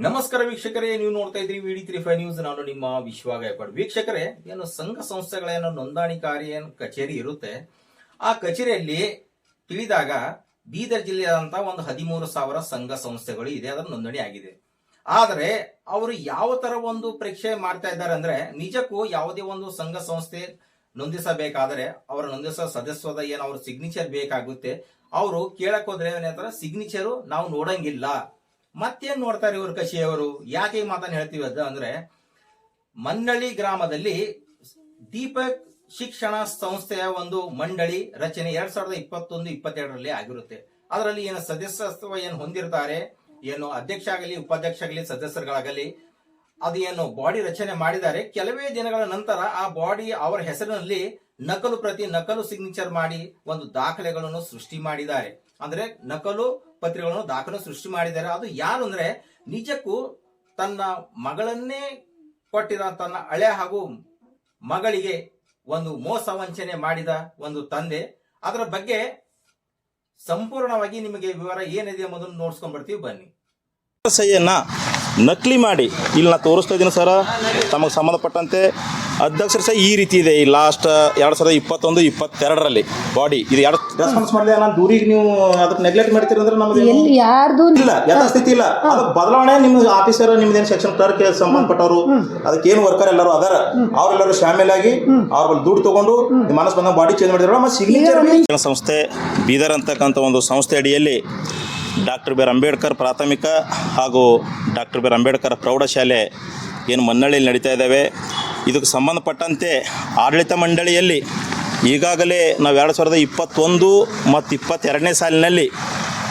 ನಮಸ್ಕಾರ ವೀಕ್ಷಕರೇ, ನೀವು ನೋಡ್ತಾ ಇದ್ರಿ ವಿಡಿ ತ್ರೀ ಫೈವ್ ನ್ಯೂಸ್ ನಾನು ನಿಮ್ಮ ವಿಶ್ವ ಗಾಯಕವಾಡ್. ವೀಕ್ಷಕರೇ, ಏನು ಸಂಘ ಸಂಸ್ಥೆಗಳ ಏನೋ ನೋಂದಣಿಕಾರಿ ಏನು ಕಚೇರಿ ಇರುತ್ತೆ. ಆ ಕಚೇರಿಯಲ್ಲಿ ತಿಳಿದಾಗ ಬೀದರ್ ಜಿಲ್ಲೆಯಾದಂಥ ಒಂದು ಹದಿಮೂರು ಸಾವಿರ ಸಂಘ ಸಂಸ್ಥೆಗಳು ಇದೆ, ಅದರ ನೋಂದಣಿ ಆಗಿದೆ. ಆದರೆ, ಅವರು ಯಾವ ತರ ಒಂದು ಪರೀಕ್ಷೆ ಮಾಡ್ತಾ ಇದ್ದಾರೆ ಅಂದ್ರೆ, ನಿಜಕ್ಕೂ ಯಾವುದೇ ಒಂದು ಸಂಘ ಸಂಸ್ಥೆ ನೋಂದಿಸಬೇಕಾದರೆ, ಅವರ ನೋಂದಿಸುವ ಸದಸ್ಯದ ಏನು ಅವ್ರ ಸಿಗ್ನೇಚರ್ ಬೇಕಾಗುತ್ತೆ, ಅವರು ಕೇಳಕ್ ಹೋದ್ರೆ ಏನಂತಾರೆ ಸಿಗ್ನೇಚರು ನಾವು ನೋಡಂಗಿಲ್ಲ. ಮತ್ತೇನ್ ನೋಡ್ತಾರೆ ಇವರು ಕಶಿಯವರು? ಯಾಕೆ ಈ ಮಾತನ್ನ ಹೇಳ್ತೀವಿ ಅದು ಅಂದ್ರೆ, ಮನ್ನಳ್ಳಿ ಗ್ರಾಮದಲ್ಲಿ ದೀಪಕ್ ಶಿಕ್ಷಣ ಸಂಸ್ಥೆಯ ಒಂದು ಮಂಡಳಿ ರಚನೆ ಎರಡ್ ಸಾವಿರದ ಇಪ್ಪತ್ತೊಂದು, ಇಪ್ಪತ್ತೆರಡರಲ್ಲಿ ಆಗಿರುತ್ತೆ. ಅದರಲ್ಲಿ ಏನು ಸದಸ್ಯತ್ವ ಏನು ಹೊಂದಿರ್ತಾರೆ, ಏನು ಅಧ್ಯಕ್ಷ ಆಗಲಿ ಉಪಾಧ್ಯಕ್ಷ ಆಗಲಿ ಸದಸ್ಯರುಗಳಾಗಲಿ ಅದು ಏನು ಬಾಡಿ ರಚನೆ ಮಾಡಿದ್ದಾರೆ. ಕೆಲವೇ ದಿನಗಳ ನಂತರ ಆ ಬಾಡಿ ಅವರ ಹೆಸರಿನಲ್ಲಿ ನಕಲು ಪ್ರತಿ ನಕಲು ಸಿಗ್ನೇಚರ್ ಮಾಡಿ ಒಂದು ದಾಖಲೆಗಳನ್ನು ಸೃಷ್ಟಿ ಮಾಡಿದ್ದಾರೆ. ಅಂದ್ರೆ ನಕಲು ಪತ್ರಿಕೆಗಳನ್ನು ದಾಖಲೆ ಸೃಷ್ಟಿ ಮಾಡಿದ್ದಾರೆ. ಅದು ಯಾರು ಅಂದ್ರೆ ನಿಜಕ್ಕೂ ತನ್ನ ಮಗಳನ್ನೇ ಕೊಟ್ಟಿರೋ ತನ್ನ ಹಳೆ ಹಾಗೂ ಮಗಳಿಗೆ ಒಂದು ಮೋಸ ವಂಚನೆ ಮಾಡಿದ ಒಂದು ತಂದೆ. ಅದರ ಬಗ್ಗೆ ಸಂಪೂರ್ಣವಾಗಿ ನಿಮಗೆ ವಿವರ ಏನಿದೆ ಎಂಬುದನ್ನು ನೋಡ್ಸ್ಕೊಂಡ್ ಬರ್ತೀವಿ. ಬನ್ನಿ. ಸಹಿಯನ್ನ ನಕಲಿ ಮಾಡಿ ಇಲ್ಲಿ ನಾ ತೋರಿಸ್ತಾ ಇದ್ದೀನಿ ಸರ್. ತಮಗೆ ಸಂಬಂಧಪಟ್ಟಂತೆ ಅಧ್ಯಕ್ಷರ ಸಹ ಈ ರೀತಿ ಇದೆ. ಈ ಲಾಸ್ಟ್ ಎರಡು ಸಾವಿರದ ಇಪ್ಪತ್ತೊಂದು ಇಪ್ಪತ್ತೆರಡರಲ್ಲಿ ಬಾಡಿ ಇದು ಎರಡು ರೆಸ್ಪಾನ್ಸ್ ಮಾಡಿದೆ ನಾನು ದೂರಿಗೆ ನೀವು ಅದಕ್ಕೆ ನೆಗ್ಲೆಕ್ಟ್ ಮಾಡ್ತೀರಿ ಅಂದ್ರೆ ನಮಗೆ ಎಲ್ಲಿ ಯಾರ್ದು ಇಲ್ಲ ಯಥಾಸ್ಥಿತಿ ಇಲ್ಲ. ಅದು ಬದಲಾವಣೆ ನಿಮ್ಮ ಆಫೀಸರ್ ನಿಮ್ದೇನು ಸೆಕ್ಷನ್ ಕ್ಲರ್ಕ್ ಸಂಬಂಧಪಟ್ಟವರು? ಅದಕ್ಕೆ ಏನು ವರ್ಕರ್ ಎಲ್ಲರೂ ಅದಾರ? ಅವರೆಲ್ಲರೂ ಶಾಮಿಲ್ ಆಗಿ ಅವ್ರ ಬಳಿ ದುಡ್ಡು ತಗೊಂಡು ನಿಮ್ಮ ಮನಸ್ಸು ಬಂದಾಗ ಬಾಡಿ ಚೇಂಜ್ ಮಾಡಿದ್ರು. ಮತ್ತೆ ಸಿಗ್ನೇಚರ್ ಸಂಸ್ಥೆ ಬೀದರ್ ಅಂತಕ್ಕಂಥ ಒಂದು ಸಂಸ್ಥೆ ಅಡಿಯಲ್ಲಿ ಡಾಕ್ಟರ್ ಬಿ ಆರ್ ಅಂಬೇಡ್ಕರ್ ಪ್ರಾಥಮಿಕ ಹಾಗೂ ಡಾಕ್ಟರ್ ಬಿ ಆರ್ ಅಂಬೇಡ್ಕರ್ ಪ್ರೌಢಶಾಲೆ ಏನು ಮನ್ನಳ್ಳಿಯಲ್ಲಿ ನಡೀತಾ ಇದ್ದಾವೆ. ಇದಕ್ಕೆ ಸಂಬಂಧಪಟ್ಟಂತೆ ಆಡಳಿತ ಮಂಡಳಿಯಲ್ಲಿ ಈಗಾಗಲೇ ನಾವು ಎರಡು ಸಾವಿರದ ಇಪ್ಪತ್ತೊಂದು ಮತ್ತು ಇಪ್ಪತ್ತೆರಡನೇ ಸಾಲಿನಲ್ಲಿ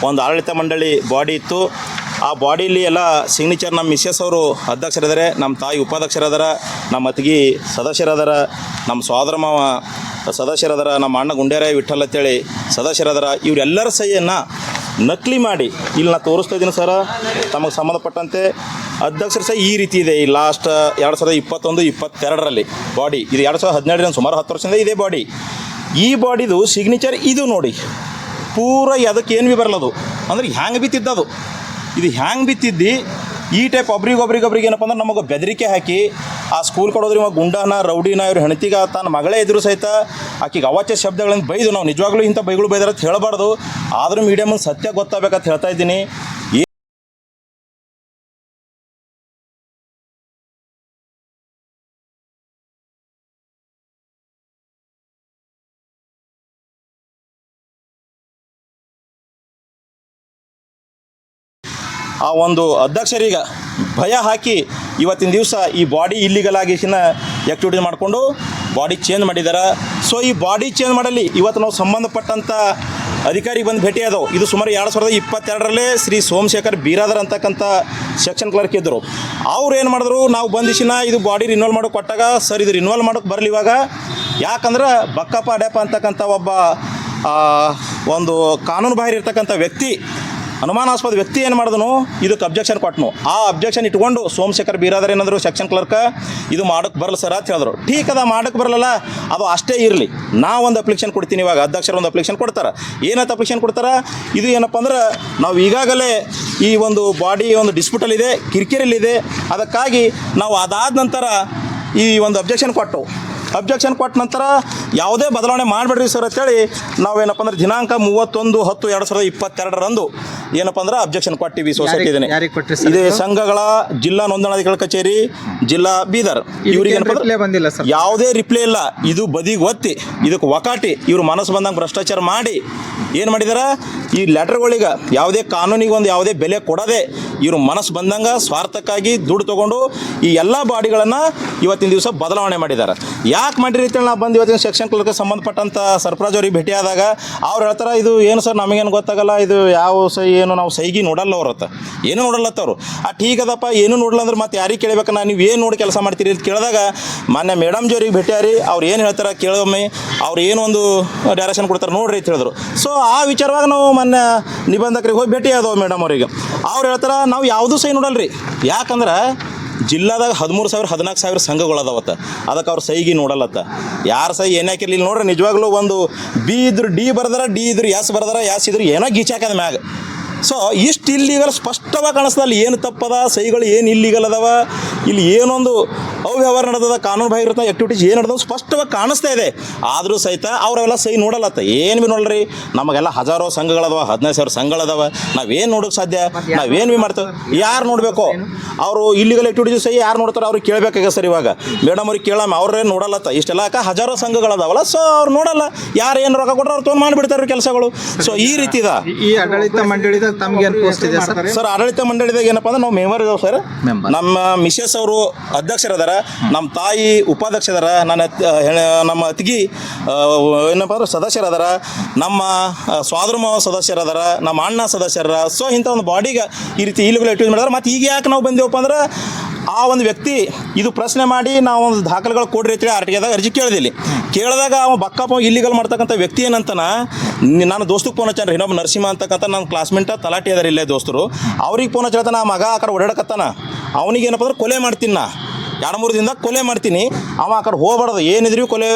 ಒಂದು ಆಡಳಿತ ಮಂಡಳಿ ಬಾಡಿ ಇತ್ತು. ಆ ಬಾಡಿಲಿ ಎಲ್ಲ ಸಿಗ್ನೇಚರ್ ನಮ್ಮ ಮಿಸ್ಸಸ್ ಅವರು ಅಧ್ಯಕ್ಷರಿದ್ದಾರೆ, ನಮ್ಮ ತಾಯಿ ಉಪಾಧ್ಯಕ್ಷರದಾರ ನಮ್ಮ ಅತ್ತಿಗೆ ಸದಸ್ಯರದಾರ ನಮ್ಮ ಸೋದರ ಮಾವ ಸದಸ್ಯರದಾರ ನಮ್ಮ ಅಣ್ಣ ಗುಂಡೇರಾಯ ವಿಠಲ್ ಅಂತೇಳಿ ಸದಸ್ಯರದಾರ ಇವರೆಲ್ಲರ ಸಹಿಯನ್ನು ನಕಲಿ ಮಾಡಿ ಇಲ್ಲಿ ನಾನು ತೋರಿಸ್ತಾ ಇದ್ದೀನಿ ಸರ್. ತಮಗೆ ಸಂಬಂಧಪಟ್ಟಂತೆ ಅಧ್ಯಕ್ಷರ ಸಹ ಈ ರೀತಿ ಇದೆ. ಈ ಲಾಸ್ಟ್ ಎರಡು ಸಾವಿರದ ಇಪ್ಪತ್ತೊಂದು, ಇಪ್ಪತ್ತೆರಡರಲ್ಲಿ ಬಾಡಿ ಇದು ಎರಡು ಸಾವಿರದ ಹದಿನೇಳರಿಂದ ಸುಮಾರು ಹತ್ತು ವರ್ಷದಿಂದ ಇದೇ ಬಾಡಿ ಈ ಬಾಡಿದು ಸಿಗ್ನೇಚರ್ ಇದು ನೋಡಿ. ಪೂರ ಅದಕ್ಕೆ ಏನು ಭೀ ಬರಲ್ಲದು ಅಂದ್ರೆ ಹ್ಯಾಂಗೆ ಬಿತ್ತಿದ್ದದು ಇದು ಹ್ಯಾಂಗೆ ಬಿತ್ತಿದ್ದು? ಈ ಟೈಪ್ ಒಬ್ರಿಗೆ ಒಬ್ರಿಗೆ ಒಬ್ರಿಗೆ ಏನಪ್ಪ ಅಂದ್ರೆ ನಮಗೆ ಬೆದರಿಕೆ ಹಾಕಿ, ಆ ಸ್ಕೂಲ್ ಕೊಡೋದ್ರಿ ಇವಾಗ ಗುಂಡನ, ರೌಡಿನ, ಇವ್ರ ಹೆಣತಿಗ ತನ್ನ ಮಗಳೇ ಎದುರು ಸಹಿತ ಆಕಿಗೆ ಅವಾಚ್ಯ ಶಬ್ದಗಳನ್ನು ಬೈದು ನಾವು. ನಿಜವಾಗ್ಲೂ ಇಂಥ ಬೈಗಳು ಬೈದಾರ ಅಂತ ಹೇಳಬಾರ್ದು. ಆದರೂ ಮೀಡಿಯಮ್ ಸತ್ಯ ಗೊತ್ತಾಗಬೇಕಂತ ಹೇಳ್ತಾ ಇದ್ದೀನಿ. ಆ ಒಂದು ಅಧ್ಯಕ್ಷರೀಗ ಭಯ ಹಾಕಿ ಇವತ್ತಿನ ದಿವಸ ಈ ಬಾಡಿ ಇಲ್ಲಿಗಲ್ ಆಗಿಸಿನ ಆ್ಯಕ್ಟಿವಿಟಿ ಮಾಡಿಕೊಂಡು ಬಾಡಿ ಚೇಂಜ್ ಮಾಡಿದ್ದಾರೆ ಸೊ ಈ ಬಾಡಿ ಚೇಂಜ್ ಮಾಡಲಿ. ಇವತ್ತು ನಾವು ಸಂಬಂಧಪಟ್ಟಂಥ ಅಧಿಕಾರಿ ಬಂದು ಭೇಟಿ ಆದವು. ಇದು ಸುಮಾರು ಎರಡು ಸಾವಿರದ ಇಪ್ಪತ್ತೆರಡರಲ್ಲೇ ಶ್ರೀ ಸೋಮಶೇಖರ್ ಬೀರಾದರ್ ಅಂತಕ್ಕಂಥ ಸೆಕ್ಷನ್ ಕ್ಲರ್ಕ್ ಇದ್ದರು ಅವ್ರು ಏನು ಮಾಡಿದ್ರು? ನಾವು ಬಂದಿಸಿನ ಇದು ಬಾಡಿ ರಿನ್ವಲ್ ಮಾಡೋಕೆ ಕೊಟ್ಟಾಗ, ಸರ್, ಇದು ರಿನ್ವಲ್ ಮಾಡೋಕೆ ಬರಲಿ ಇವಾಗ. ಯಾಕಂದ್ರೆ ಬಕ್ಕಪ್ಪ ಅಡ್ಯಪ್ಪ ಅಂತಕ್ಕಂಥ ಒಬ್ಬ ಒಂದು ಕಾನೂನು ಬಾಹಿರ ಇರ್ತಕ್ಕಂಥ ವ್ಯಕ್ತಿ ಅನುಮಾನಾಸ್ಪದ ವ್ಯಕ್ತಿ ಏನು ಮಾಡಿದನು? ಇದಕ್ಕೆ ಅಬ್ಜೆಕ್ಷನ್ ಕೊಟ್ಟನು ಆ ಅಬ್ಜೆಕ್ಷನ್ ಇಟ್ಕೊಂಡು ಸೋಮಶೇಖರ್ ಬೀರಾದರ್ ಏನಂದ್ರು ಸೆಕ್ಷನ್ ಕ್ಲರ್ಕ್ ಇದು ಮಾಡೋಕ್ಕೆ ಬರಲ್ಲ ಸರ್ ಅಂತ ಹೇಳಿದ್ರು. ಠೀಕ್ ಅದ ಮಾಡೋಕ್ಕೆ ಬರಲ್ಲ ಅದು ಅಷ್ಟೇ ಇರಲಿ. ನಾ ಒಂದು ಅಪ್ಲಿಕೇಶನ್ ಕೊಡ್ತೀನಿ ಇವಾಗ, ಅಧ್ಯಕ್ಷರು ಒಂದು ಅಪ್ಲಿಕೇಶನ್ ಕೊಡ್ತಾರೆ. ಏನಂತ ಅಪ್ಲಿಕೇಶನ್ ಕೊಡ್ತಾರೆ? ಇದು ಏನಪ್ಪ ಅಂದ್ರೆ, ನಾವು ಈಗಾಗಲೇ ಈ ಒಂದು ಬಾಡಿ ಒಂದು ಡಿಸ್ಪ್ಯೂಟಲ್ಲಿದೆ ಕಿರಿಕಿರಿಲಿದೆ ಅದಕ್ಕಾಗಿ ನಾವು ಅದಾದ ನಂತರ ಈ ಒಂದು ಅಬ್ಜೆಕ್ಷನ್ ಕೊಟ್ಟು ಅಬ್ಜೆಕ್ಷನ್ ಕೊಟ್ಟ ನಂತರ ಯಾವುದೇ ಬದಲಾವಣೆ ಮಾಡಬೇಡ್ರಿ ಸರ್ ಅಂತೇಳಿ ನಾವೇನಪ್ಪ ಅಂದ್ರೆ ದಿನಾಂಕ ಮೂವತ್ತೊಂದು ಹತ್ತು ಎರಡು ಸಾವಿರದ ಇಪ್ಪತ್ತೆರಡರಂದು ಏನಪ್ಪ ಅಂದ್ರೆ ಅಬ್ಜೆಕ್ಷನ್ ಕೊಟ್ಟಿವಿ ಸೊಸೈಟಿ ಇದೆ ಸಂಘಗಳ ಜಿಲ್ಲಾ ನೋಂದಣಾಧಿಕಾರಿ ಕಚೇರಿ ಜಿಲ್ಲಾ ಬೀದರ್. ಇವರಿಗೆ ಬಂದಿಲ್ಲ ಸರ್? ಯಾವುದೇ ರಿಪ್ಲೈ ಇಲ್ಲ. ಇದು ಬದಿಗೆ ಒತ್ತಿ ಇದಕ್ಕೆ ಒಕಾಟಿ ಇವರು ಮನಸ್ಸು ಬಂದಂಗೆ ಭ್ರಷ್ಟಾಚಾರ ಮಾಡಿ ಏನು ಮಾಡಿದಾರ? ಈ ಲೆಟರ್ಗಳಿಗೆ ಯಾವುದೇ ಕಾನೂನಿಗೆ ಒಂದು ಯಾವುದೇ ಬೆಲೆ ಕೊಡದೆ ಇವರು ಮನಸ್ಸು ಬಂದಂಗೆ ಸ್ವಾರ್ಥಕ್ಕಾಗಿ ದುಡ್ಡು ತೊಗೊಂಡು ಈ ಎಲ್ಲ ಬಾಡಿಗಳನ್ನು ಇವತ್ತಿನ ದಿವಸ ಬದಲಾವಣೆ ಮಾಡಿದ್ದಾರೆ ಯಾಕೆ ಮಾಡಿರಿ ಅಂತೇಳಿ ನಾವು ಬಂದು ಇವತ್ತಿನ ಸೆಕ್ಷನ್ ಕ್ಲರ್ಕ್ ಸಂಬಂಧಪಟ್ಟಂಥ ಸರ್ಪ್ರಾಜ್ ಅವ್ರಿಗೆ ಭೇಟಿಯಾದಾಗ ಅವ್ರು ಹೇಳ್ತಾರೆ, ಇದು ಏನು ಸರ್ ನಮಗೇನು ಗೊತ್ತಾಗಲ್ಲ, ಇದು ಯಾವ ಸ, ಏನು ನಾವು ಸೈಗಿ ನೋಡಲ್ಲ ಅವ್ರ ಹತ್ತ ಏನು ನೋಡಲ್ಲತ್ತವ್ರು ಆ ಅದಪ್ಪ, ಏನು ನೋಡಲ್ಲ ಅಂದ್ರೆ ಮತ್ತೆ ಯಾರಿಗೆ ನಾನು ನೀವು ಏನು ನೋಡಿ ಕೆಲಸ ಮಾಡ್ತೀರಿ ಅಂತ ಕೇಳಿದಾಗ ಮಾನ್ಯ ಮೇಡಮ್ ಜೋರಿಗೆ ಭೇಟಿಯಾರಿ ಅವ್ರು ಏನು ಹೇಳ್ತಾರೆ ಕೇಳೋಮ್ಮೆ ಅವ್ರು ಏನು ಒಂದು ಡೈರೆಕ್ಷನ್ ಕೊಡ್ತಾರೆ ನೋಡ್ರಿ ಅಂತ ಹೇಳಿದ್ರು. ಸೊ ಆ ವಿಚಾರವಾಗಿ ನಾವು ಮೊನ್ನೆ ನಿಬಂಧಕರಿಗೆ ಹೋಗಿ ಭೇಟಿ ಆದವು ಮೇಡಮ್ ಅವರಿಗೆ. ಅವ್ರು ಹೇಳ್ತಾರೆ, ನಾವು ಯಾವುದೂ ಸಹಿ ನೋಡಲ್ರಿ. ಯಾಕಂದ್ರೆ ಜಿಲ್ಲಾದಾಗ ಹದಿಮೂರು ಸಾವಿರ, ಹದಿನಾಲ್ಕು ಸಾವಿರ ಸಂಘಗಳು ಅದಾವತ್ತ ಅದಕ್ಕೆ ಅವ್ರು ಸೈಗಿ ನೋಡಲ್ಲತ್ತ ಯಾರು ಸೈ ಏನೇ ಹಾಕಿರ್ಲಿ ಇಲ್ಲಿ ನೋಡ್ರಿ, ನಿಜವಾಗ್ಲೂ ಒಂದು ಬಿ ಇದ್ರು ಡಿ ಬರ್ದಾರ, ಡಿ ಇದ್ರು ಎಸ್ ಬರ್ದಾರ, ಎಸ್ ಇದ್ರು ಏನೋ ಗೀಚಾಕದ ಮ್ಯಾಗ. ಸೊ ಇಷ್ಟು ಇಲ್ಲಿಗಲ್ ಸ್ಪಷ್ಟವಾಗಿ ಕಾಣಿಸ್ತದೆ ಅಲ್ಲಿ ಏನು ತಪ್ಪದ, ಸಹಿಗಳು ಏನು ಇಲ್ಲಿಗಲ್ ಅದಾವ ಇಲ್ಲಿ ಏನೊಂದು ಅವ್ಯವಹಾರ ನಡೆದ ಕಾನೂನು ಬಾಹಿರತ ಆಕ್ಟಿವಿಟೀಸ್ ಏನು ನಡೆದ ಸ್ಪಷ್ಟವಾಗಿ ಕಾಣಿಸ್ತಾ ಇದೆ. ಆದರೂ ಸಹಿತ ಅವರೆಲ್ಲ ಸಹಿ ನೋಡಲತ್ತ ಏನು ಭೀ ನೋಡ್ರಿ? ನಮಗೆಲ್ಲ ಹಜಾರೋ ಸಂಘಗಳದಾವ ಹದಿನೈದು ಸಾವಿರ ಸಂಘಗಳದಾವ. ನಾವೇನು ನೋಡೋಕೆ ಸಾಧ್ಯ? ನಾವೇನು ಭೀ ಮಾಡ್ತೇವೆ? ಯಾರು ನೋಡಬೇಕು? ಅವರು ಇಲ್ಲಿಗಲ್ ಆಕ್ಟಿವಿಟೀಸ್ ಸಹಿ ಯಾರು ನೋಡ್ತಾರೆ ಅವ್ರಿಗೆ ಕೇಳಬೇಕಾಗ ಸರ್ ಇವಾಗ. ಮೇಡಮ್ ಅವ್ರಿಗೆ ಕೇಳಮ್ಮ ಅವ್ರೇನು ನೋಡಲ್ಲತ್ತ. ಇಷ್ಟೆಲ್ಲ ಯಾಕೆ ಹಜಾರೋ ಸಂಘಗಳದಾವಲ್ಲ? ಸೊ ಅವ್ರು ನೋಡಲ್ಲ. ಯಾರು ಏನು ರೊಕ್ಕ ಕೊಟ್ಟರೆ ಅವ್ರು ತೊಗೊಂಡು ಮಾಡಿಬಿಡ್ತಾರೆ ಕೆಲಸಗಳು. ಸೊ ಈ ರೀತಿ ಇದೆ ಈ ಆಡಳಿತ ಮಂಡಳಿದಾಗ ತಮ್ಗೆ ಸರ್? ಆಡಳಿತ ಮಂಡಳಿದಾಗ ಏನಪ್ಪ ಅಂದ್ರೆ ನಾವು ಮೆಂಬರ್ ಇದಾವೆ ಸರ್. ನಮ್ಮ ಮಿಸೆಸ್ ಅವರು ಅಧ್ಯಕ್ಷರದಾರ ನಮ್ಮ ತಾಯಿ ಉಪಾಧ್ಯಕ್ಷ ಅದಾರ ನನ್ನ ನಮ್ಮ ಅತ್ತಿಗೆ ಆ, ಏನಪ್ಪ ಅಂದ್ರೆ ಸದಸ್ಯರದಾರ ನಮ್ಮ ಆ, ಸ್ವಾದ್ರ ಮಾವ ಸದಸ್ಯರದಾರ ನಮ್ಮ ಅಣ್ಣ ಸದಸ್ಯರ ಸೊ ಇಂಥ ಒಂದು ಬಾಡಿಗೆ ಈ ರೀತಿ ಇಲ್ಲಿಗಳು ಇಟ್ಟು ಮಾಡಿದಾರೆ ಮತ್ತು ಈಗ ಯಾಕೆ ನಾವು ಬಂದೇವಪ್ಪ ಅಂದ್ರೆ ಆ ಒಂದು ವ್ಯಕ್ತಿ ಇದು ಪ್ರಶ್ನೆ ಮಾಡಿ ನಾವು ಒಂದು ದಾಖಲೆಗಳು ಕೊಡ್ರಿ ಅಂತೇಳಿ ಆರ್ ಟಿ ಅರ್ಜಿ ಕೇಳಿದಿಲ್ಲಿ. ಕೇಳಿದಾಗ ಅವ ಬಕ್ಕಪ್ಪ ಇಲ್ಲಿಗಲ್ ಮಾಡ್ತಕ್ಕಂಥ ವ್ಯಕ್ತಿ ಏನಂತಾನ ನಾನು ದೋಸ್ತಕ್ಕೆ ಫೋನ್ ಹಚ್ಚಾನ್ರಿ, ಇನ್ನೊಬ್ಬ ನರಸಿಂಹ ಅಂತಕ್ಕಂಥ ನನ್ನ ಕ್ಲಾಸ್ಮೇಟ್ ತಲಾಟಿ ಅದಾರ ಇಲ್ಲೇ ದೋಸ್ತರು. ಅವ್ರಿಗೆ ಫೋನ್ ಹಚ್ಚಲತ್ತಾನ ನಾ ಮಗ ಆ ಕಡೆ ಓಡಾಡಕತ್ತಾನ. ಅವನಿಗೆ ಏನಪ್ಪ ಅಂದ್ರೆ ಕೊಲೆ ಮಾಡ್ತೀನಿ ನಾ. ಎರಡು ಮೂರು ದಿನದಾಗ ಕೊಲೆ ಮಾಡ್ತೀನಿ. ಅವ ಆ ಕಡೆ ಹೋಗ್ಬಾರ್ದು. ಏನಿದ್ರೂ ಕೊಲೆ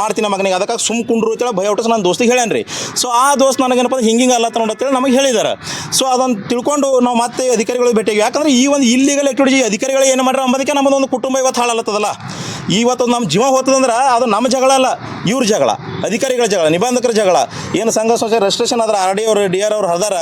ಮಾಡ್ತೀನಿ ಮಗನಿಗೆ. ಅದಕ್ಕೆ ಸುಮ್ ಕುಂಡ್ರು ಅಂತೇಳಿ ಭಯ ಹುಟ್ಟಿಸ್ ನನ್ನ ದೋಸ್ತಿಗೆ ಹೇಳ್ಯಾನ್ರಿ ಸೊ ಆ ದೋಸ್ತ್ ನನಗೇನಪ್ಪ ಹಿಂಗಿಂಗೆ ಅಲ್ಲ ಅಂತೇಳಿ ನಮಗೆ ಹೇಳಿದ್ದಾರೆ ಸೊ ಅದನ್ನು ತಿಳ್ಕೊಂಡು ನಾವು ಮತ್ತೆ ಅಧಿಕಾರಿಗಳಿಗೆ ಭೇಟಿಯಾಗಿ ಯಾಕಂದ್ರೆ ಈ ಒಂದು ಇಲ್ಲಿಗಲ್ ಆಕ್ಟಿವಿಟಿ ಅಧಿಕಾರಿಗಳು ಏನು ಮಾಡ್ರ ಅಂಬೋದಕ್ಕೆ ನಮ್ಮದೊಂದು ಕುಟುಂಬ ಇವತ್ತು ಹಾಳಲ್ಲತ್ತದಲ್ಲ ಇವತ್ತು ನಮ್ಮ ಜೀವ ಹೋಗ್ತದಂದ್ರೆ ಅದು ನಮ್ಮ ಜಗಳ ಅಲ್ಲ, ಇವ್ರ ಜಗಳ, ಅಧಿಕಾರಿಗಳ ಜಗಳ, ನಿಬಂಧಕರ ಜಗಳ. ಏನು ಸಂಘ ಸಂಸ್ಥೆ ರಿಜಿಸ್ಟ್ರೇಷನ್ ಆದ್ರೆ ಆರ್ ಡಿ ಅವರು ಡಿ ಆರ್ ಅವ್ರು ಹರಿದಾರ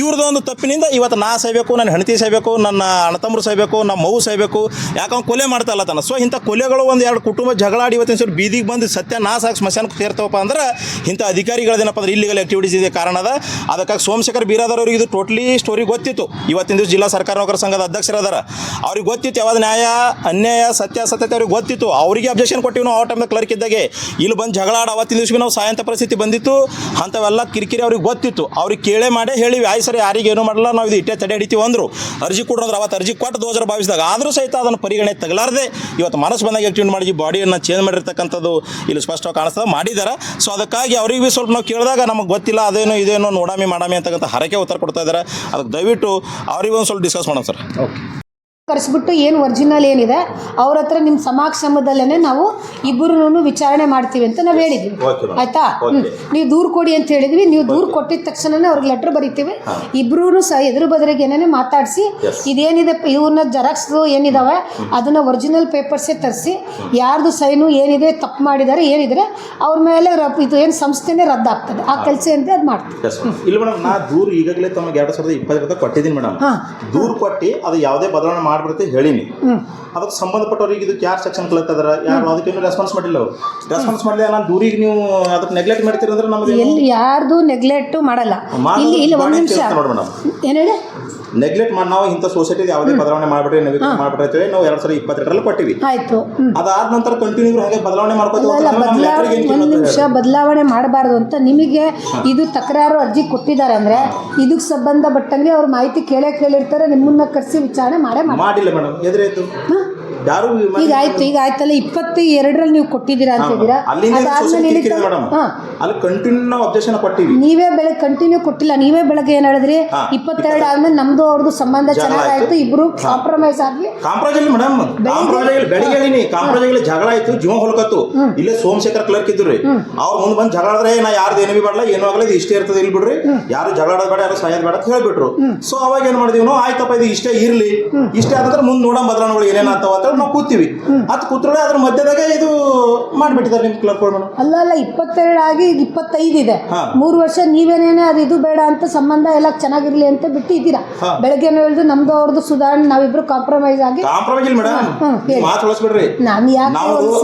ಇವ್ರದ್ದು ಒಂದು ತಪ್ಪಿನಿಂದ ಇವತ್ತು ನಾ ಸಾಯ್ಬೇಕು ನನ್ನ ಹೆಂಡತಿ ಸಾಯ್ಬೇಕು, ನನ್ನ ಅಣ್ಣತಮ್ಮರು ಸಾಯ್ಬೇಕು, ನಮ್ಮ ಮಗು ಸಾಯ್ಬೇಕು, ಯಾಕಂದ್ರೆ ಕೊಲೆ ಮಾಡ್ತಾ ಇಲ್ಲ ತಾನೆ. ಸೊ ಇಂಥ ಕೊಲೆಗಳು ಒಂದು ಎರಡು ಕುಟುಂಬ ಜಗಳ ಆಡಿ ಇವತ್ತಿನ ಸಲ ಬೀದಿಗೆ ಬಂದು ಸತ್ಯ ನಾ ಸಾಕು ಸ್ಮಶಾನಕ್ಕೆ ಸೇರ್ತವಪ್ಪ ಅಂದ್ರೆ ಇಂಥ ಅಧಿಕಾರಿಗಳದೇನಪ್ಪ ಅಂದ್ರೆ ಇಲ್ಲಿಗಲ್ ಆಕ್ಟಿವಿಟೀಸ್ ಇದೆ ಕಾರಣ ಅದ. ಅದಕ್ಕಾಗಿ ಸೋಮಶೇಖರ್ ಬೀರಾದವ್ರಿಗೆ ಇದು ಟೋಟ್ಲಿ ಸ್ಟೋರಿ ಗೊತ್ತಿತ್ತು. ಇವತ್ತಿನ ದಿವಸ ಜಿಲ್ಲಾ ಸರ್ಕಾರ ನೌಕರ ಸಂಘದ ಅಧ್ಯಕ್ಷರಾದಾರ. ಅವ್ರಿಗೆ ಗೊತ್ತಿತ್ತು ಯಾವಾಗ ನ್ಯಾಯ, ಅನ್ಯಾಯ, ಸತ್ಯಾಸತ್ಯತೆ ಅವ್ರಿಗೆ ಗೊತ್ತಿತ್ತು. ಅವರಿಗೆ ಅಬ್ಜೆಕ್ಷನ್ ಕೊಟ್ಟಿವಿ ನಾವು ಆ ಟೈಮ್ದಾಗ ಕ್ಲರ್ಕ್ ಇದ್ದಾಗೆ. ಇಲ್ಲಿ ಬಂದು ಜಗಳ ಆಡ ಅವತ್ತಿನ ದಿವಸ ನಾವು ಸಾಯಂತ ಪರಿಸ್ಥಿತಿ ಬಂದಿತ್ತು. ಅಂಥವೆಲ್ಲ ಕಿರಿಕಿರಿ ಅವ್ರಿಗೆ ಗೊತ್ತಿತ್ತು. ಅವ್ರಿಗೆ ಕೇಳೇ ಮಾಡೇ ಹೇಳಿವಿ. ಆಯ್ ಸರಿ, ಯಾರಿಗೆ ಏನು ಮಾಡಲ್ಲ, ನಾವು ಇದು ಇಟ್ಟೆ ತಡೆ ಹಿಡಿತೀವಿ ಅಂದರು. ಅರ್ಜಿ ಕೊಡೋದ್ರೆ. ಅವತ್ತು ಅರ್ಜಿ ಕೊಟ್ಟು ದೋಸರ ಭಾವಿಸಿದಾಗ ಆದರೂ ಸಹಿತ ಅದನ್ನು ಪರಿಗಣನೆ ತಗಲಾರದೆ ಇವತ್ತು ಮನಸ್ಸು ಬಂದಾಗ ಆ್ಯಕ್ಟಿವ್ ಮಾಡಿ ಬಾಡಿಯನ್ನು ಚೇಂಜ್ ಮಾಡಿರ್ತಕ್ಕಂಥದ್ದು ಇಲ್ಲಿ ಸ್ಪಷ್ಟವಾಗಿ ಕಾಣಿಸ್ತದೆ. ಮಾಡಿದ್ದಾರೆ ಸೊ ಅದಕ್ಕಾಗಿ ಅವ್ರಿಗೆ ಸ್ವಲ್ಪ ನಾವು ಕೇಳಿದಾಗ ನಮಗೆ ಗೊತ್ತಿಲ್ಲ, ಅದೇನೋ ಇದೇನೋ ನೋಡಾಮಿ, ಮಾಡಾಮಿ ಅಂತಕ್ಕಂಥ ಹರಕೆ ಉತ್ತರ ಕೊಡ್ತಾ ಇದ್ದಾರೆ. ಅದಕ್ಕೆ ದಯವಿಟ್ಟು ಅವ್ರಿಗೆ ಒಂದು ಸ್ವಲ್ಪ ಡಿಸ್ಕಸ್ ಮಾಡೋಣ ಸರ್. ಕರೆಸ್ಬಿಟ್ಟು ಏನು ಒರಿಜಿನಲ್ ಏನಿದೆ ಅವ್ರ ಹತ್ರ ನಿಮ್ಮ ಸಮಾಕ್ಷಮದಲ್ಲೇ ನಾವು ಇಬ್ಬರೂ ವಿಚಾರಣೆ ಮಾಡ್ತೀವಿ ಅಂತ ನಾವು ಹೇಳಿದ್ವಿ. ಆಯ್ತಾ? ನೀವು ದೂರು ಕೊಡಿ ಅಂತ ಹೇಳಿದ್ವಿ. ನೀವು ದೂರು ಕೊಟ್ಟಿದ ತಕ್ಷಣನೇ ಅವ್ರಿಗೆ ಲೆಟ್ರ್ ಬರಿತೀವಿ. ಇಬ್ರು ಸಹ ಎದುರು ಬದರಿಗೆ ಏನೇನೆ ಮಾತಾಡಿಸಿ ಇದೇನಿದೆ ಇವನ್ನ ಜೆರಾಕ್ಸ್ ಏನಿದಾವೆ ಅದನ್ನ ಒರಿಜಿನಲ್ ಪೇಪರ್ಸೇ ತರಿಸಿ ಯಾರ್ದು ಸೈನು ಏನಿದೆ ತಪ್ಪು ಮಾಡಿದ್ದಾರೆ ಏನಿದ್ರೆ ಅವ್ರ ಮೇಲೆ ಇದು ಏನು ಸಂಸ್ಥೆನೇ ರದ್ದಾಗ್ತದೆ. ಆ ಕೆಲಸ ಅಂತ ಅದು ಮಾಡ್ತೀವಿ. ಇಲ್ಲ ಮೇಡಮ್ ನಾ ದೂರ ಈಗಾಗಲೇ ತಮಗೆ ಎರಡು ಸಾವಿರದ ಇಪ್ಪತ್ತರಿಂದ ಕೊಟ್ಟಿದ್ದೀನಿ ಮೇಡಮ್. ದೂರು ಕೊಟ್ಟು ಅದು ಯಾವುದೇ ಬದಲಾವಣೆ ಮಾಡ್ಬಿಡುತ್ತೆ ಹೇಳೀನಿ. ಅದಕ್ಕೆ ಸಂಬಂಧಪಟ್ಟವ್ರಿಗೆ ಇದಕ್ಕೆ ಯಾರು ಸೆಕ್ಷನ್ ಕಲಿತದಾರ? ಯಾರು ಅದಕ್ಕೇನು ರೆಸ್ಪಾನ್ಸ್ ಮಾಡಿಲ್ಲ ಅವರು. ರೆಸ್ಪಾನ್ಸ್ ಮಾಡಿಲ್ಲ ನಾನು ದೂರಿಗೆ ನೀವು ಅದಕ್ಕೆ ನೆಗ್ಲೆಕ್ಟ್ ಮಾಡ್ತೀರಿ ಅಂದ್ರೆ ನಮಗೆ ಎಲ್ಲಿ ಯಾರ್ದು ನೆಗ್ಲೆಕ್ಟ್ ಮಾಡಲ್ಲ. ಇಲ್ಲಿ ಇಲ್ಲಿ ಒಂದು ನಿಮಿಷ. ನೋಡಿ ಮೇಡಮ್. ಏನು ಹೇಳಿ? ನೆಗ್ಲೆಕ್ಟ್ ಮಾಡಿ ನಾವು ಇಂಥ ಸೊಸೈಟಿ ಯಾವುದೇ ಬದಲಾವಣೆ ಮಾಡ್ಬಿಟ್ರೆ ನವೀಕರಣ ಮಾಡ್ಬಿಟ್ರೆ ನಾವು ಎರಡ್ ಸಾವಿರದ ಇಪ್ಪತ್ತೆರಡರಲ್ಲಿ ಕೊಟ್ಟಿವಿ. ಆಯ್ತು. ಅದಾದ ನಂತರ ಕಂಟಿನ್ಯೂ ಹಾಗೆ ಬದಲಾವಣೆ ಮಾಡ್ಕೊತೀವಿ ಒಂದು ನಿಮಿಷ ಬದಲಾವಣೆ ಮಾಡಬಾರ್ದು ಅಂತ ನಿಮಗೆ ಇದು ತಕರಾರು ಅರ್ಜಿ ಕೊಟ್ಟಿದ್ದಾರೆ ಅಂದ್ರೆ ಇದಕ್ಕೆ ಸಂಬಂಧಪಟ್ಟಂಗೆ ಅವ್ರ ಮಾಹಿತಿ ಕೇಳೇ ಕೇಳಿರ್ತಾರೆ ನಿಮ್ಮನ್ನ ಕರೆಸಿ ವಿಚಾರಣೆ ಮಾಡೇ ಮಾಡಿ ಮಾಡಿಲ್ಲ ಮೇಡಮ್. ಎದುರಾಯ್ತು ಯಾರು ಈಗ ಆಯ್ತು ಈಗ ಆಯ್ತಲ್ಲ ಇಪ್ಪತ್ತು ಎರಡರಲ್ಲಿ ನೀವು ಕೊಟ್ಟಿದ್ದೀರಾ ಮೇಡಮ್. ಅಲ್ಲಿ ಕಂಟಿನ್ಯೂ ನಾವು ಅಬ್ಜೆಕ್ಷನ್ ಕೊಟ್ಟಿವಿ ನೀವೇ ಬೆಳಗ್ಗೆ ಕಂಟಿನ್ಯೂ ಕೊಟ್ಟಿಲ್ಲ ನೀವೇ ಬೆಳಗ್ಗೆ ಏನ್ ಹೇಳಿದ್ರಿ. ಇಪ್ಪತ್ತೆರಡು ಆದ್ಮೇಲೆ ನಮ್ದು ಅವ್ರದ್ದು ಸಂಬಂಧ ಚೆನ್ನಾಗಾಯ್ತು. ಇಬ್ರು ಕಾಂಪ್ರಮೈಸ್ ಆಗಿ ಕಾಂಪ್ರಮೈಸ್ ಇಲ್ಲ ಮೇಡಮ್ ಕಾಂಪ್ರಮೈಸ್ ಬೆಳಿಗ್ಗೆ ಹೇಳಿನಿ ಕಾಂಪ್ರಮೈಸ್ ಜಗಳ ಆಯ್ತು ಜೀವ ಹೊಲಕತ್ತು. ಇಲ್ಲ ಸೋಮಶೇಖರ್ ಕ್ಲರ್ಕ್ ಇದ್ರಿ ಅವ್ರು ಮುಂದೆ ಬಂದು ಜಗಳ ಆದ್ರೆ ನಾ ಯಾರ್ದು ಏನು ಮಾಡಲ್ಲ ಏನೂ ಆಗಲ್ಲ ಇದು ಇಷ್ಟೇ ಇರ್ತದೆ ಇಲ್ಲಿ ಬಿಡ್ರಿ. ಯಾರು ಜಗಳ ಬೇಡ ಯಾರು ಸಾಯೋದು ಬೇಡ ಅಂತ ಹೇಳ್ಬಿಟ್ರು. ಸೊ ಅವಾಗ ಏನ್ ಮಾಡಿದೀವಿ ನಾವು? ಆಯ್ತಪ್ಪ ಇದು ಇಷ್ಟೇ ಇರ್ಲಿ. ಇಷ್ಟೇ ಆದ್ರೆ ಮುಂದೆ ನೋಡೋ ಬದಲಾವಣೆಗಳು ಏನೇನಾಗ್ತಾವ ಅಂತ ನಾವು ಕೂತೀವಿ. ಅದು ಕೂತ್ರೆ ಅದ್ರ ಮಧ್ಯದಾಗ ಇದು ಮಾಡ್ಬಿಟ್ಟಿದ್ದಾರೆ ನಿಮ್ಮ ಕ್ಲರ್ಕ್ ಮೇಡಮ್ ಅಲ್ಲ ಅಲ್ಲ ಇಪ್ಪತ್ತೆರಡು ಆಗಿ ಈಗ ಇಪ್ಪತ್ತೈದು ಇದೆ. ಮೂರು ವರ್ಷ ನೀವೇನೇನೆ ಅದು ಇದು ಬೇಡ ಅಂತ ಸಂಬಂಧ ಎಲ್ಲ ಚೆನ್ನಾಗಿರ್ಲಿ ಅಂತ ಬಿಟ್ಟು ಇದ್ದೀರಾ. ಬೆಳಗ್ಗೆ ಹೇಳಿದ್ರು ನಮ್ದು ಅವ್ರದ್ದು ಸುಧಾರಣೆ ನಾವಿಬ್ರು ಕಾಂಪ್ರಮೈಸ್ ಆಗಿ ಕಾಂಪ್ರಮೈಸ್ ಇಲ್ಲ ಮೇಡಮ್ ಹ್ಮ್, ಹೇಳಿ. ಮಾತು ಉಳಿಸ್ಬಿಡ್ರಿ. ನಾನು ಯಾಕೆ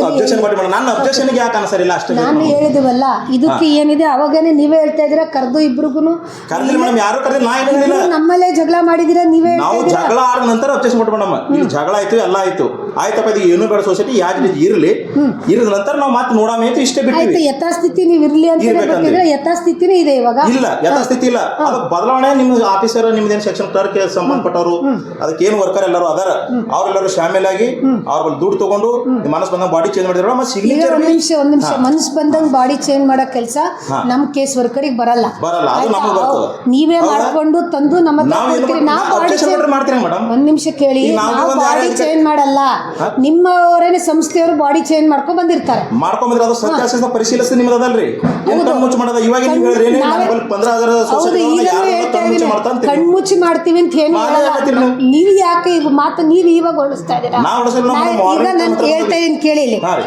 ಅಬ್ಜೆಕ್ಷನ್ ಮಾಡಿ ಮೇಡಮ್ ನನ್ನ ಅಬ್ಜೆಕ್ಷನ್ಗೆ ಯಾಕೆ ಅನ್ಸರಿಲ್ಲ ಅಷ್ಟೇ ನಾನು ಹೇಳಿದ್ವಲ್ಲ ಇದಕ್ಕೆ ಏನಿದೆ? ಅವಾಗೇನೆ ನೀವೇ ಹೇಳ್ತಾ ಇದ್ದೀರಾ ಕರೆದು ಇಬ್ರಿಗೂ ಕರೆದಿಲ್ಲ ಮೇಡಮ್ ಯಾರು ಕರೆದಿಲ್ಲ ನಾ ಏನು ಹೇಳಿಲ್ಲ. ನಮ್ಮಲ್ಲೇ ಜಗಳ ಮಾಡಿದಿರ ನೀವೇ ನಾವು ಜಗಳ ಆದ ನಂತರ ಅಬ್ಜೆಕ್ಷನ್ ಕೊಟ್ಟು ಮೇಡಮ್ ಜಗಳ ಆಯ್ತು ಎಲ್ಲ ಆಯ್ತು. ಆಯ್ತಪ್ಪ ಇದು ಏನು ಬೇಡ ಸೊಸೈಟಿ ಯಾಕೆ ರೀತಿ ಇರಲಿ ಇರದ ನಂತರ ನಾವು ಮತ್ತೆ ನೋಡಾಮೆ ಅಂತ ಇಷ್ಟೇ ಆಯ್ತು ಬಿಟ್ಟಿವಿ ಯಥಾಸ್ಥಿತಿ ನೀವು ಇರ್ಲಿ ಅಂತ ಇರ್ಬೇಕಂದ್ರೆ. ಹೇಳ್ಬೇಕಿದ್ರೆ ಯಥಾಸ್ಥಿತಿನೇ ಇದೆ ಇವಾಗ. ಇಲ್ಲ ಯಥಾಸ್ಥಿತಿ ಇಲ್ಲ. ಅದು ಬದಲಾವಣೆ ನಿಮ್ಮ ಆಫೀಸರ್ ನಿಮ್ದೇನು ಸೆಕ್ಷನ್ ಕ್ಲರ್ಕ್ ಸಂಬಂಧಪಟ್ಟವರು ಅದಕ್ಕೆ ಏನು ವರ್ಕರ್ ಎಲ್ಲರೂ ಅದಾರ. ಅವರೆಲ್ಲರೂ ಆಗಿ ಅವ್ರ ಬಳಿ ದುಡ್ಡು ತಗೊಂಡು ಮನಸ್ ಮನಸ್ಸು ಬಂದಾಗ ಬಾಡಿ ಚೇಂಜ್ ಮಾಡಿದ್ರು. ಮತ್ತೆ ಈಗ ಸಿಗ್ನೇಚರ್ ಒಂದ್ ನಿಮಿಷ ಒಂದ್ ನಿಮಿಷ. ಮನಸ್ಸು ಬಂದಂಗ್ ಬಾಡಿ ಚೇಂಜ್ ಮಾಡೋ ಕೆಲಸ ನಮ್ ಕೇಸ್ ವರ್ಕರಿಗೆ ಬರಲ್ಲ. ಬರಲ್ಲ, ಅದು ಆಯ್ತಾ? ನಮಗೆ ಬರ್ತದೆ. ಅವ್ ನೀವೇ ಹೌದಾ? ಮಾಡ್ಕೊಂಡು ತಂದು ನಮ್ಮ ಹತ್ರ ಕೊಡ್ತೀರಿ. ನಾವು ಬಾಡಿ ಮಾಡ್ತೀರಿ ಒಂದ್ ನಿಮಿಷ ಕೇಳಿ. ಈಗ ನಾವು ಬಾಡಿ ಚೇಂಜ್ ಮಾಡಲ್ಲ. ನಿಮ್ಮವರೇನೆ ಸಂಸ್ಥೆಯವರು ಬಾಡಿ ಚೇಂಜ್ ಮಾಡ್ಕೊಂಡ್ ಬಂದಿರ್ತಾರೆ. ಮಾಡ್ಕೊಂಡ್ರೆ ಅದು ಸತ್ಯಾಸತ್ಯ ಪರಿಶೀಲಿಸಿ ನಿಮ್ದು ಅದಲ್ರಿ ಏನ್ ಕಣ್ಣು ಮುಚ್ಚಿ ಮಾಡೋದ? ಇವಾಗ ನೀವು ಹೇಳ್ರಿ ಏನೇ ಹೌದು ಈಗಲೂ ಹೇಳ್ತಾ ಕಣ್ಮುಚ್ಚಿ ಮಾಡ್ತೀವಿ ಅಂತ ಏನು ನೀವು. ಯಾಕೆ ಈಗ ಮಾತು ನೀವು ಇವಾಗ ಹೊರಡಿಸ್ತಾ ಇದ್ದೀರಾ? ಈಗ ನಾನು ಹೇಳ್ತಾ ಇದ್ದೀನಿ ಕೇಳಿ.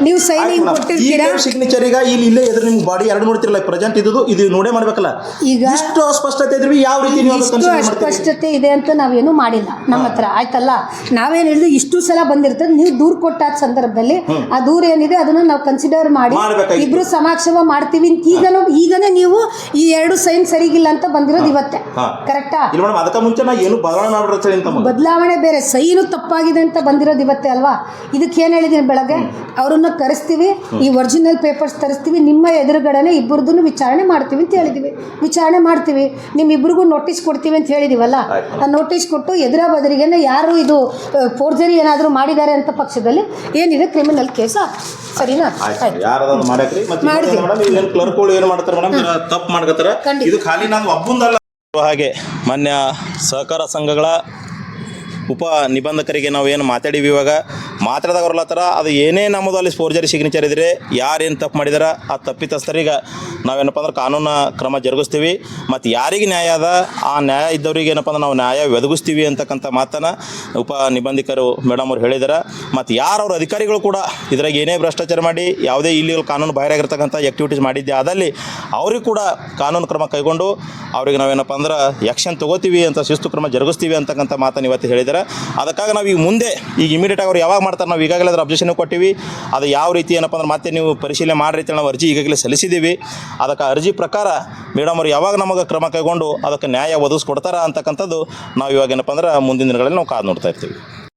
ನೀವು ಸೈನಿಂಗ್. ಕೊಟ್ಟಿರ್ತೀರಾ? ಸಿಗ್ನೇಚರ್ ಈಗ ಇಲ್ಲಿ ಇಲ್ಲೇ ಎದುರು ನಿಮ್ಗೆ ಬಾಡಿ ಎರಡು ನೋಡ್ತಿರಲ್ಲ ಪ್ರೆಸೆಂಟ್ ಇದ್ದು ಇದು ನೋಡೇ ಮಾಡ್ಬೇಕಲ್ಲ. ಈಗ ಇಷ್ಟು ಅಸ್ಪಷ್ಟತೆ ಇದ್ರಿ ಯಾವ ರೀತಿ ನೀವು ಅಸ್ಪಷ್ಟತೆ ಇದೆ ಅಂತ ನಾವೇನು ಮಾಡಿಲ್ಲ. ನಮ್ಮ ಹತ್ರ ಆಯ್ತಲ್ಲ? ನಾವೇನ್ ಹೇಳಿದ್ರು ಇಷ್ಟು ಸಲ ಬಂದಿರ್ತದೆ ನೀವು ದೂರ ಕೊಟ್ಟಾದ ಸಂದರ್ಭದಲ್ಲಿ ಆ ದೂರ ಏನಿದೆ ಅದನ್ನ ನಾವು ಕನ್ಸಿಡರ್ ಮಾಡಿ ಇಬ್ರು ಸಮಾಕ್ಷಮ ಮಾಡ್ತೀವಿ ಅಂತ ಈಗ ಈಗನೇ ನೀವು ಈ ಎರಡು ಸೈನ್ ಸರಿಗಿಲ್ಲ ಅಂತ ಬಂದಿರೋದು ಇವತ್ತೆ. ಕರೆಕ್ಟಾ? ಇಲ್ಲ ಮೇಡಮ್ ಅದಕ್ಕೆ ಮುಂಚೆ ನಾ ಏನು ಬದಲಾವಣೆ ಅಂತ. ಬದಲಾವಣೆ ಬೇರೆ ಸೈನು ತಪ್ಪಾಗಿದೆ ಅಂತ ಬಂದಿರೋದು ಇವತ್ತೇ ಅಲ್ವಾ? ಇದಕ್ಕೆ ಏನು ಹೇಳಿದ್ದೀನಿ ಬೆಳಗ್ಗೆ? ಅವ್ರನ್ನ ಕರೆಸ್ತೀವಿ ಈ ಒರಿಜಿನಲ್ ಪೇಪರ್ಸ್ ತರಿಸ್ತೀವಿ ನಿಮ್ಮ ಎದುರುಗಡೆನೆ ಇಬ್ಬರದನ್ನು ವಿಚಾರಣೆ ಮಾಡ್ತೀವಿ ಅಂತ ಹೇಳಿದ್ದೀವಿ ವಿಚಾರಣೆ ಮಾಡ್ತೀವಿ ನಿಮ್ಮಿಬ್ಬರಿಗೂ ನೋಟಿಸ್ ಕೊಡ್ತೀವಿ ಅಂತ ಹೇಳಿದೀವಲ್ಲ? ಆ ನೋಟಿಸ್ ಕೊಟ್ಟು ಎದುರ ಯಾರು ಇದು ಫೋರ್ಜರಿ ಏನಾದರೂ ಮಾಡಿದ್ದಾರೆ ಅಂತ ಪಕ್ಷದಲ್ಲಿ ಏನಿದೆ? ಕ್ರಿಮಿನಲ್ ಕೇಸ್ ಸರಿನಾ? ಆಯ್ತು. ಆಯ್ತು. ಮತ್ತೆ. ಮೇಡಮ್ ಏನು ಕ್ಲರ್ಕ್ಗಳು ಏನು ಮಾಡ್ತಾರೆ ಮೇಡಮ್ ತಪ್ಪು ಮಾಡ್ಕೋತಾರೆ. ಖಂಡಿತ. ಇದು ಖಾಲಿ ನಾನು ಒಬ್ಬಂದಲ್ಲ. ಹಾಗೆ ಮಾನ್ಯ ಸಹಕಾರ ಸಂಘಗಳ ಉಪ ನಿಬಂಧಕರಿಗೆ ನಾವು ಏನು ಮಾತಾಡೀವಿ ಇವಾಗ? ಮಾತಾಡಿದಾಗ ಅವ್ರಲ್ಲತ್ತಾರ ಅದು ಏನೇ ನಮ್ಮದು ಅಲ್ಲಿ ಫೋರ್ಜರಿ ಸಿಗ್ನೇಚರ್ ಇದ್ರೆ ಯಾರೇನು ತಪ್ಪು ಮಾಡಿದಾರ ಆ ತಪ್ಪಿತಸ್ಥರಿಗೆ ನಾವೇನಪ್ಪ ಅಂದ್ರೆ ಕಾನೂನು ಕ್ರಮ ಜರುಗಿಸ್ತೀವಿ. ಮತ್ತು ಯಾರಿಗೆ ನ್ಯಾಯ ಅದ? ಆ ನ್ಯಾಯ ಇದ್ದವ್ರಿಗೆ ಏನಪ್ಪ ಅಂದ್ರೆ ನಾವು ನ್ಯಾಯ ಒದಗಿಸ್ತೀವಿ ಅಂತಕ್ಕಂಥ ಮಾತನ್ನು ಉಪ ನಿಬಂಧಕರು ಮೇಡಮ್ ಅವ್ರು ಹೇಳಿದಾರೆ. ಮತ್ತು ಯಾರು ಅವ್ರ ಅಧಿಕಾರಿಗಳು ಕೂಡ ಇದ್ರಾಗ ಏನೇ ಭ್ರಷ್ಟಾಚಾರ ಮಾಡಿ, ಯಾವುದೇ ಇಲ್ಲಿಗಳು ಕಾನೂನು ಬಾಹಿರಾಗಿರ್ತಕ್ಕಂಥ ಆ್ಯಕ್ಟಿವಿಟೀಸ್ ಮಾಡಿದ್ದೆ ಅದರಲ್ಲಿ ಅವ್ರಿಗೆ ಕೂಡ ಕಾನೂನು ಕ್ರಮ ಕೈಗೊಂಡು ಅವ್ರಿಗೆ ನಾವೇನಪ್ಪ ಅಂದ್ರೆ ಯಕ್ಷನ್ ತಗೋತೀವಿ ಅಂತ ಶಿಸ್ತು ಕ್ರಮ ಜರುಗಿಸ್ತೀವಿ ಅಂತಕ್ಕಂಥ ಮಾತನ್ನು ಇವತ್ತು ಹೇಳಿದ್ದಾರೆ ಅದಕ್ಕಾಗಿ ನಾವು ಈಗ ಮುಂದೆ, ಈಗ ಇಮಿಡಿಯೇಟ್ ಆಗಿ ಅವ್ರು ಯಾವಾಗ ಮಾಡ್ತಾರೆ ನಾವು ಈಗಾಗಲೇ ಅದರ ಅಬ್ಜೆಕ್ಷನ್ ಕೊಟ್ಟಿವಿ. ಅದು ಯಾವ ರೀತಿ ಏನಪ್ಪ ಅಂದ್ರೆ ಮತ್ತೆ ನೀವು ಪರಿಶೀಲನೆ ಮಾಡಿರಿ ನಾವು ಅರ್ಜಿ ಈಗಾಗಲೇ ಸಲ್ಲಿಸಿದ್ದೀವಿ. ಅದಕ್ಕೆ ಅರ್ಜಿ ಪ್ರಕಾರ ಮೇಡಮ್ ಅವ್ರು ಯಾವಾಗ ನಮಗೆ ಕ್ರಮ ಕೈಗೊಂಡು ಅದಕ್ಕೆ ನ್ಯಾಯ ಒದಗಿಸ್ಕೊಡ್ತಾರ ಅಂತಕ್ಕಂಥದ್ದು ನಾವು ಇವಾಗ ಏನಪ್ಪ ಅಂದ್ರೆ ಮುಂದಿನ ದಿನಗಳಲ್ಲಿ ನಾವು ಕಾದು ನೋಡ್ತಾ ಇರ್ತೀವಿ.